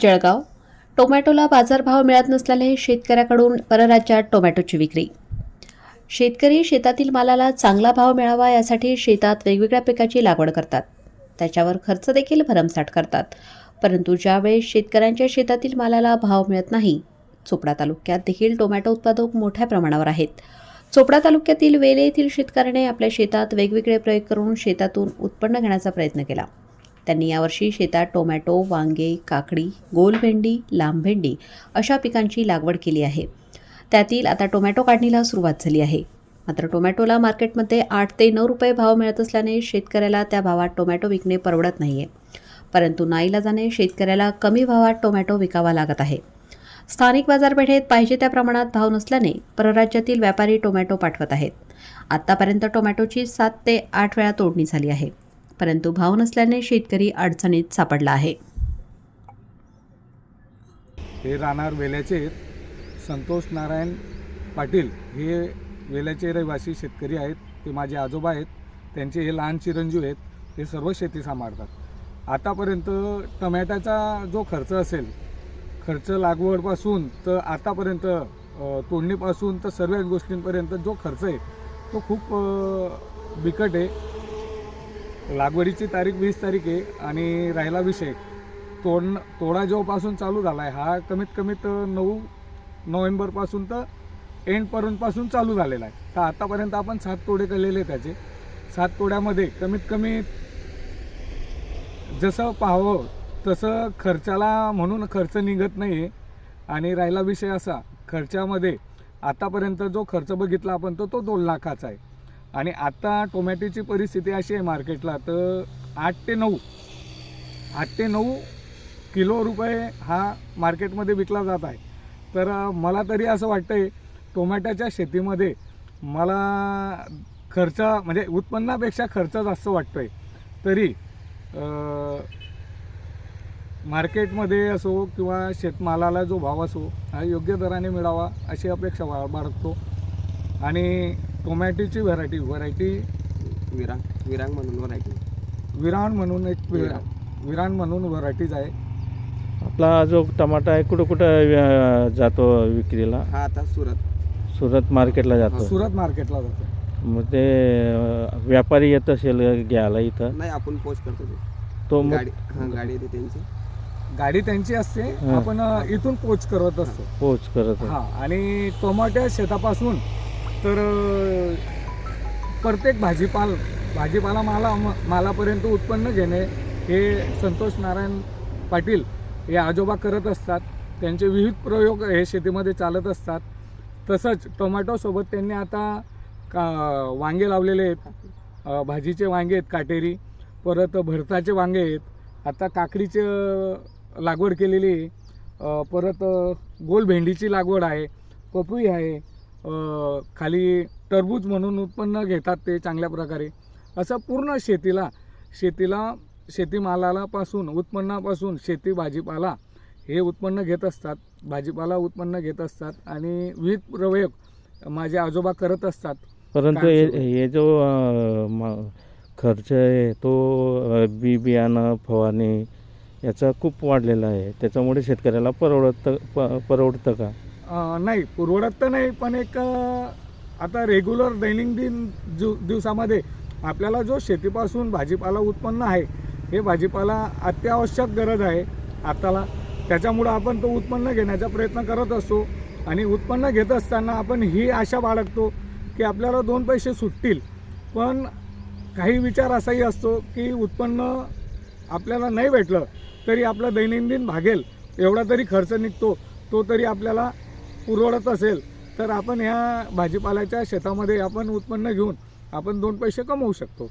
जळगाव. टोमॅटोला बाजारभाव मिळत नसल्याने शेतकऱ्याकडून परराज्यात टोमॅटोची विक्री. शेतकरी शेतातील मालाला चांगला भाव मिळावा यासाठी शेतात वेगवेगळ्या पिकाची लागवड करतात. त्याच्यावर खर्च देखील भरमसाठ करतात. परंतु ज्यावेळेस शेतकऱ्यांच्या शेतातील मालाला भाव मिळत नाही चोपडा तालुक्यात देखील टोमॅटो उत्पादक मोठ्या प्रमाणावर आहेत. चोपडा तालुक्यातील वेले येथील शेतकऱ्याने आपल्या शेतात वेगवेगळे प्रयोग करून शेतातून उत्पन्न घेण्याचा प्रयत्न केला. त्यांनी यावर्षी शेतात टोमॅटो वांगे काकडी गोल भेंडी लांब भेंडी अशा पिकांची लागवड केली आहे. त्यातील आता टोमॅटो काढणीला सुरुवात झाली आहे. मात्र टोमॅटोला मार्केटमध्ये आठ ते नऊ रुपये भाव मिळत असल्याने शेतकऱ्याला त्या भावात टोमॅटो विकणे परवडत नाही आहे परंतु नाईलाजाने शेतकऱ्याला कमी भावात टोमॅटो विकावा लागत आहे. स्थानिक बाजारपेठेत पाहिजे त्या प्रमाणात भाव नसल्याने परराज्यातील व्यापारी टोमॅटो पाठवत आहेत. आत्तापर्यंत टोमॅटोची सात ते आठ वेळा तोडणी झाली आहे. परंतु भाव नसल्याने शेतकरी अडचणीत सापडला आहे. हे राहणार वेल्याचे संतोष नारायण पाटील हे वेल्याचे रहिवासी शेतकरी आहेत. ते माझे आजोबा आहेत. त्यांचे हे लहान चिरंजीव आहेत. ते सर्व शेती सांभाळतात. आतापर्यंत टमॅटाचा जो खर्च असेल खर्च लागवडपासून तर आतापर्यंत तोडणीपासून तर सर्व गोष्टींपर्यंत जो खर्च आहे तो खूप बिकट आहे. लागवडीची तारीख वीस तारीख आहे आणि राहिला विषय. तोड तोडा जेव्हापासून चालू झाला आहे हा कमीत कमीत नऊ नोव्हेंबरपासून तर एंडपर्यंतपासून चालू झालेला आहे. तर आतापर्यंत आपण सात तोडे केलेले त्याचे. सात तोड्यामध्ये कमीत कमी जसं पाहावं तसं खर्चाला म्हणून खर्च निघत नाही आहे आणि राहिला विषय असा खर्चामध्ये आतापर्यंत जो खर्च बघितला आपण तो तो दोन लाखाचा आहे. आणि आता टोमॅटोची परिस्थिती अशी आहे मार्केटला तर आठ ते नऊ आठ ते नऊ किलो रुपये हा मार्केटमध्ये विकला जात आहे. तर मला तरी असं वाटतं आहे टोमॅटोच्या शेतीमध्ये मला खर्च म्हणजे उत्पन्नापेक्षा खर्च जास्त वाटतो आहे तरी मार्केटमध्ये असो किंवा शेतमालाला जो भाव असो हा योग्य दराने मिळावा अशी अपेक्षा बा बाळगतो. आणि टोमॅटोची व्हरायटी व्हरायटी विरांग विरांग म्हणून व्हरायटी विरान म्हणून एक विरान. विरान म्हणून व्हरायटीज आहे. आपला जो टमाटा आहे कुठं कुठं जातो विक्रीला? हा आता सुरत. सुरत मार्केटला जातो. सुरत मार्केटला जातो. मग ते व्यापारी येत असेल घ्यायला इथं? नाही आपण पोस्ट करतो ते. तो मग गाडी हा गाडी येते त्यांची. गाडी त्यांची असते. आपण इथून पोच करत असतो. पोच करत हा आणि टोमॅटो शेतापासून तर प्रत्येक भाजीपाल भाजीपाला माला मालापर्यंत उत्पन्न घेणे हे संतोष नारायण पाटील हे आजोबा करत असतात. त्यांचे विविध प्रयोग हे शेतीमध्ये चालत असतात. तसंच टोमॅटोसोबत त्यांनी आता का वांगे लावलेले आहेत. भाजीचे वांगे आहेत काटेरी. परत भरताचे वांगे आहेत. आता काकडीचे लागवड केलेली आहे. परत गोल भेंडीची लागवड आहे. पपई आहे. खाली टरबूज म्हणून उत्पन्न घेतात ते चांगल्या प्रकारे. असं पूर्ण शेतीला शेतीला शेतीमालाला पासून उत्पन्नापासून शेती भाजीपाला हे उत्पन्न घेत असतात. भाजीपाला उत्पन्न घेत असतात आणि विविध प्रयोग माझे आजोबा करत असतात. परंतु हे जो खर्च आहे तो बी बियाणं फवारणी याचा खूप वाढलेला आहे. त्याच्यामुळे शेतकऱ्याला परवडतं प परवडतं का? नाही पुरवडत तर नाही पण एक आता रेग्युलर दैनंदिन दिव दिवसामध्ये आपल्याला जो शेतीपासून भाजीपाला उत्पन्न आहे हे भाजीपाला अत्यावश्यक गरज आहे. आताला त्याच्यामुळं आपण तो उत्पन्न घेण्याचा प्रयत्न करत असतो आणि उत्पन्न घेत असताना आपण ही आशा बाळगतो की आपल्याला दोन पैसे सुटतील. पण काही विचार असाही असतो की उत्पन्न आपल्याला नाही भेटलं तरी आपलं दैनंदिन भागेल एवढा तरी खर्च निघतो तो तरी आपल्याला पुरवडत असेल तर आपण ह्या भाजीपाल्याच्या शेतामध्ये आपण उत्पन्न घेऊन आपण दोन पैसे कमवू शकतो.